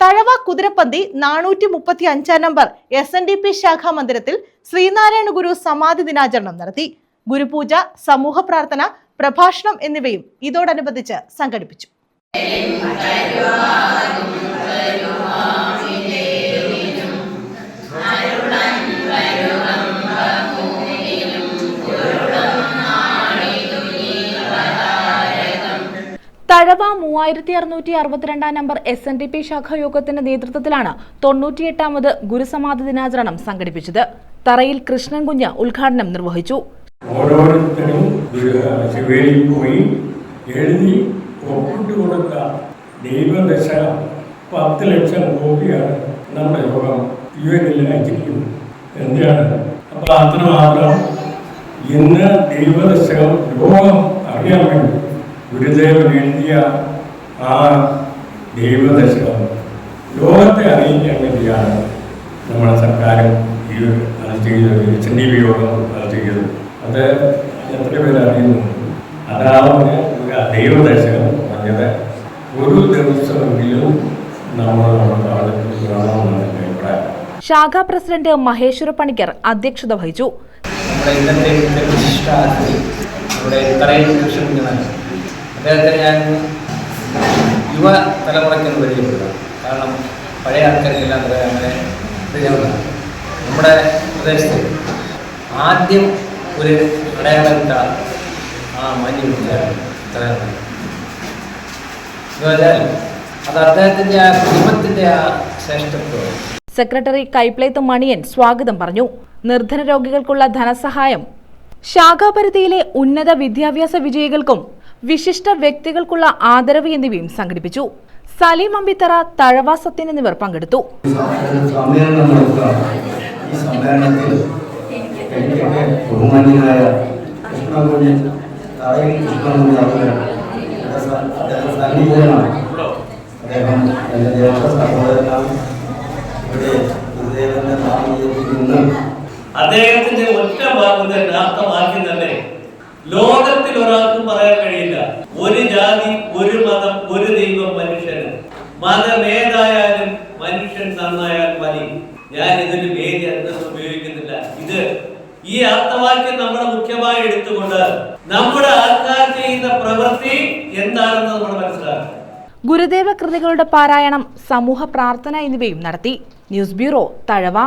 തഴവ കുതിരപ്പന്തി നാനൂറ്റി മുപ്പത്തി അഞ്ചാം number S N D P ശാഖാ മന്ദിരത്തിൽ ശ്രീനാരായണ ഗുരു സമാധി ദിനാചരണം നടത്തി. ഗുരുപൂജ സമൂഹ പ്രാർത്ഥന പ്രഭാഷണം എന്നിവയും ഇതോടനുബന്ധിച്ച് സംഘടിപ്പിച്ചു. തഴവ മൂവായിരത്തി അറുന്നൂറ്റി അറുപത്തിരണ്ടാം number S N D P ശാഖായോഗത്തിന്റെ നേതൃത്വത്തിലാണ് തൊണ്ണൂറ്റിയെട്ടാമത് ഗുരുസമാധി ദിനാചരണം സംഘടിപ്പിച്ചത്. തറയിൽ കൃഷ്ണൻ കുഞ്ഞ് ഉദ്ഘാടനം നിർവഹിച്ചു. ഓരോരുത്തരും പോയി പത്ത് ലക്ഷം കോപ്പിയാണ് നമ്മുടെ യോഗം യു എനിൽ അയച്ചിരിക്കുന്നത് അപ്പോൾ അത്രമാത്രം ഇന്ന് ദൈവദശകം ലോകം അറിയാൻ വേണ്ടി. ഗുരുദേവൻ എഴുതിയ ആ ദൈവദശകം ലോകത്തെ അറിയിക്കാൻ വേണ്ടിയാണ് നമ്മുടെ സർക്കാരും ഈ അത് ചെയ്തത് എച്ച് ഡി ബി യോഗം അത് ചെയ്തത്. അത് എത്ര പേര് അറിയുന്നു? അതാവുന്ന ഒരു ദൈവദർശനം പറഞ്ഞത് ഒരു ദിവസമെങ്കിലും നമ്മൾ നമ്മുടെ ആളുകൾക്ക് കാണണമെന്നാണ് എന്റെ അഭിപ്രായം ശാഖാ പ്രസിഡന്റ് മഹേശ്വര പണിക്കർ അധ്യക്ഷത വഹിച്ചു. നമ്മുടെ ഇന്നത്തെ വിശിഷ്ട അതിഥി നമ്മുടെ തറയിൽ കൃഷ്ണകുഞ്ഞനാണ് അദ്ദേഹത്തെ ഞാൻ യുവ തലമുറയ്ക്കൊന്ന് പരിചയപ്പെടുക കാരണം പഴയ ആൾക്കാർക്കെല്ലാം അങ്ങനെ പരിചയമുള്ളതാണ് നമ്മുടെ പ്രദേശത്ത് ആദ്യം ഒരു അടയാളമിട്ട ആ മാന്യവിദ്യാണ് തലമുറ എന്ന് പറഞ്ഞാൽ അത് അദ്ദേഹത്തിന്റെ ആ കുടുംബത്തിന്റെ ആ ശ്രേഷ്ഠത്വം. സെക്രട്ടറി കൈപ്ലേത്ത് മണിയൻ സ്വാഗതം പറഞ്ഞു. നിർധന രോഗികൾക്കുള്ള ധനസഹായം. ശാഖാപരിധിയിലെ ഉന്നത വിദ്യാഭ്യാസ വിജയികൾക്കും വിശിഷ്ട വ്യക്തികൾക്കുള്ള ആദരവ് എന്നിവയും സംഘടിപ്പിച്ചു. സലീം അമ്പിത്തറ തഴവ സത്യൻ എന്നിവർ പങ്കെടുത്തു. അദ്ദേഹത്തിന്റെ ഒറ്റ വാക്കുകൾ അർത്ഥവാക്യം തന്നെ ലോകത്തിൽ ഒരാൾക്കും പറയാൻ കഴിയില്ല. ഒരു ജാതി ഒരു മതം ഒരു ദൈവം മനുഷ്യന്. മതം ഏതായാലും മനുഷ്യൻ നന്നായാൽ മതി. ഞാൻ ഇതിന് വേദി അന്തസ് ഉപയോഗിക്കുന്നില്ല. ഇത് ഈ അർത്ഥവാക്യം നമ്മൾ മുഖ്യമായി എടുത്തുകൊണ്ട് നമ്മുടെ ആൾക്കാർ ചെയ്യുന്ന പ്രവൃത്തി എന്താണെന്ന് നമ്മൾ മനസ്സിലാക്കണം. ഗുരുദേവ കൃതികളുടെ പാരായണം സമൂഹ പ്രാർത്ഥന എന്നിവയും നടത്തി. News bureau Thazhava.